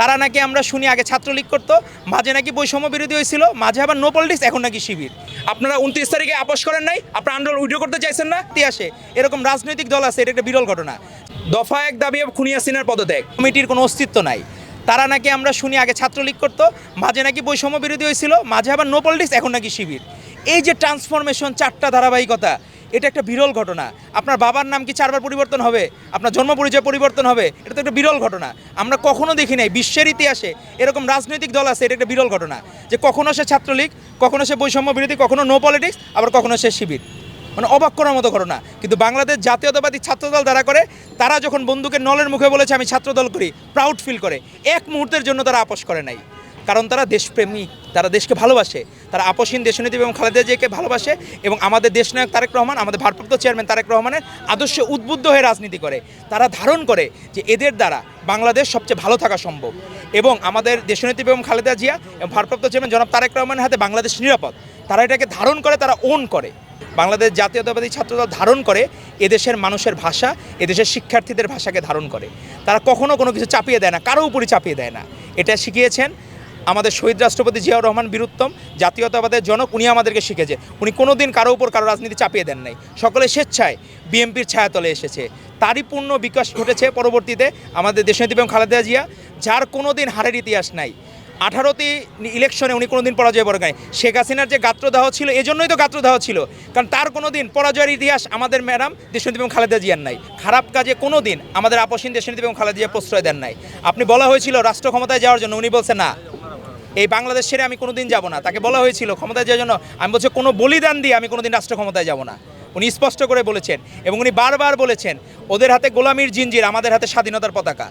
তারা নাকি আমরা শুনি আগে ছাত্রলীগ করতো, মাঝে নাকি বৈষম্য বিরোধী হয়েছিল, মাঝে আবার নো পলিটিক্স এখন নাকি শিবির। আপনারা উনত্রিশ তারিখে আপোষ করেন নাই, আপনারা আন্দোলন উইড্রো করতে চাইছেন না? ইতিহাসে এরকম রাজনৈতিক দল আছে, এটা একটা বিরল ঘটনা। দফা এক দাবি, খুনিয়া সিনার পদত্যাগ। কমিটির কোনো অস্তিত্ব নাই। তারা নাকি আমরা শুনি আগে ছাত্রলীগ করতো, মাঝে নাকি বৈষম্য বিরোধী হয়েছিল, মাঝে আবার নো পলিটিক্স এখন নাকি শিবির। এই যে ট্রান্সফরমেশন চারটা ধারাবাহিকতা এটা একটা বিরল ঘটনা। আপনার বাবার নাম কি চারবার পরিবর্তন হবে? আপনার জন্ম পরিচয় পরিবর্তন হবে? এটা তো একটা বিরল ঘটনা। আমরা কখনো দেখি নাই, বিশ্বের ইতিহাসে এরকম রাজনৈতিক দল আছে, এটা একটা বিরল ঘটনা। যে কখনো সে ছাত্রলীগ, কখনো সে বৈষম্য বিরোধী, কখনো নো পলিটিক্স আবার কখনো সে শিবির। মানে অবাক করার মতো ঘটনা। কিন্তু বাংলাদেশ জাতীয়তাবাদী ছাত্রদল দ্বারা করে, তারা যখন বন্দুকের নলের মুখে বলেছে, আমি ছাত্রদল করি প্রাউড ফিল করে। এক মুহূর্তের জন্য তারা আপোষ করে নাই। কারণ তারা দেশপ্রেমিক তারা দেশকে ভালোবাসে। তারা আপসীন দেশনীতি এবং খালেদা জিয়াকে ভালোবাসে এবং আমাদের দেশনায়ক তারেক রহমান, আমাদের ভারপ্রাপ্ত চেয়ারম্যান তারেক রহমানের আদর্শে উদ্বুদ্ধ হয়ে রাজনীতি করে। তারা ধারণ করে যে এদের দ্বারা বাংলাদেশ সবচেয়ে ভালো থাকা সম্ভব এবং আমাদের দেশনীতি এবং খালেদা জিয়া এবং ভারপ্রাপ্ত চেয়ারম্যান জনাব তারেক রহমানের হাতে বাংলাদেশ নিরাপদ। তারা এটাকে ধারণ করে, তারা ওন করে। বাংলাদেশ জাতীয়তাবাদী ছাত্রদল ধারণ করে এদেশের মানুষের ভাষা, এদেশের শিক্ষার্থীদের ভাষাকে ধারণ করে। তারা কখনো কোনো কিছু চাপিয়ে দেয় না, কারও উপরই চাপিয়ে দেয় না। এটা শিখিয়েছেন আমাদের শহীদ রাষ্ট্রপতি জিয়াউর রহমান বীরুত্তম জাতীয়তাবাদের জনক, উনি আমাদেরকে শিখেছে। উনি কোনো দিন কারও উপর কারও রাজনীতি চাপিয়ে দেন নাই। সকলে স্বেচ্ছায় বিএনপির ছায়াতলে এসেছে। তারই পূর্ণ বিকাশ ঘটেছে পরবর্তীতে আমাদের দেশনীতি এবং খালেদা জিয়া, যার কোনো দিন হারের ইতিহাস নাই। আঠারোটি ইলেকশনে উনি কোনোদিন পরাজয় বড় নাই শেখ হাসিনার যে গাত্রদাহ ছিল, এজন্যই তো গাত্রদাহ ছিল। কারণ তার কোনো দিন পরাজয়ের ইতিহাস আমাদের ম্যাডাম দেশনীতি এবং খালেদা জিয়ার নাই। খারাপ কাজে কোনো দিন আমাদের আপসীন দেশনীতি এবং খালেদা জিয়া প্রশ্রয় দেন নাই। আপনি বলা হয়েছিল, রাষ্ট্র ক্ষমতায় যাওয়ার জন্য উনি বলছেন না। এই বাংলাদেশ ছেড়ে আমি কোনোদিন যাব না। তাকে বলা হয়েছিল ক্ষমতায় যাওয়ার জন্য। আমি বলছি, কোনো বলিদান দিয়ে আমি কোনোদিন রাষ্ট্র ক্ষমতায় যাব না। উনি স্পষ্ট করে বলেছেন এবং উনি বারবার বলেছেন ওদের হাতে গোলামির জিঞ্জির, আমাদের হাতে স্বাধীনতার পতাকা।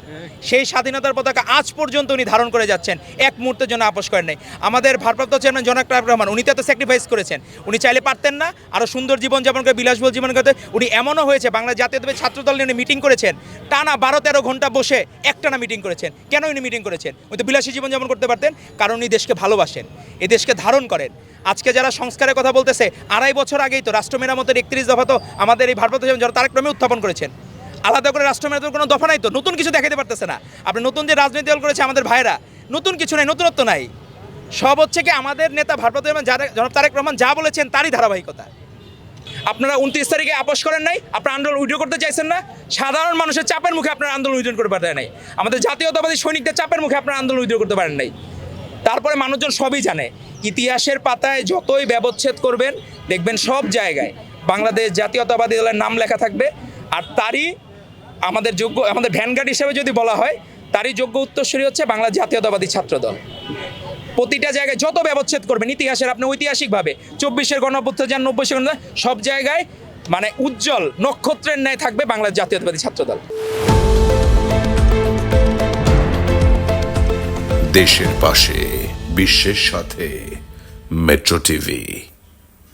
সেই স্বাধীনতার পতাকা আজ পর্যন্ত উনি ধারণ করে যাচ্ছেন। এক মুহূর্তের জন্য আপোষ করেন নাই। আমাদের ভারপ্রাপ্ত চেয়ারম্যান জনক রহমান, উনি তো এত স্যাক্রিফাইস করেছেন। উনি চাইলে পারতেন না আরও সুন্দর জীবনযাপন করে, বিলাসবহুল জীবন করতে উনি এমনও হয়েছে বাংলা জাতীয় জাতীয়তাবাদী ছাত্রদল নিয়ে মিটিং করেছেন। টানা বারো তেরো ঘণ্টা বসে একটানা মিটিং করেছেন। কেন উনি মিটিং করেছেন? উনি তো বিলাসী জীবনযাপন করতে পারতেন, কারণ উনি দেশকে ভালোবাসেন। এ দেশকে ধারণ করেন। আজকে যারা সংস্কারের কথা বলতেছে, আড়াই বছর আগেই তো রাষ্ট্র মেরামতের একত্রিশ দফা তো আমাদের এই ভারপ্রাপ্ত যারা তারেক রহমান উত্থাপন করেছেন। আলাদা করে রাষ্ট্র মেরামতের কোনো দফা নাই তো, নতুন কিছু দেখাতে পারতেছে না। আপনি নতুন যে রাজনীতি দল করেছে আমাদের ভাইরা নতুন কিছু নাই, নতুনত্ব নাই। সব হচ্ছে কি আমাদের নেতা ভারপ্রাপ্ত জনাব তারেক রহমান যা বলেছেন তারই ধারাবাহিকতা। আপনারা উনত্রিশ তারিখে আপোষ করেন নাই, আপনারা আন্দোলন উইড্রো করতে চাইছেন না, সাধারণ মানুষের চাপের মুখে আপনারা আন্দোলন উইড্রো করতে পারেন নাই। আমাদের জাতীয়তাবাদী সৈনিকদের চাপের মুখে আপনারা আন্দোলন উইড্রো করতে পারেন নাই। তারপরে মানুষজন সবই জানে, ইতিহাসের পাতায় যতই ব্যবচ্ছেদ করবেন, দেখবেন সব জায়গায় বাংলাদেশ জাতীয়তাবাদী দলের নাম লেখা থাকবে, আর তারই আমাদের যোগ্য, আমাদের ভ্যানগার্ড হিসেবে যদি বলা হয়, তারই যোগ্য উত্তরসূরি হচ্ছে বাংলা জাতীয়তাবাদী ছাত্রদল। প্রতিটা জায়গায় যত ব্যবচ্ছেদ করবেন, ইতিহাসের, আপনি ঐতিহাসিকভাবে চব্বিশের গণঅভ্যুত্থান যান নব্বইশের গণ- সব জায়গায় মানে উজ্জ্বল নক্ষত্রের ন্যায় থাকবে বাংলার জাতীয়তাবাদী ছাত্রদল। দেশের পাশে, বিশ্বের সাথে, মেট্রো টিভি।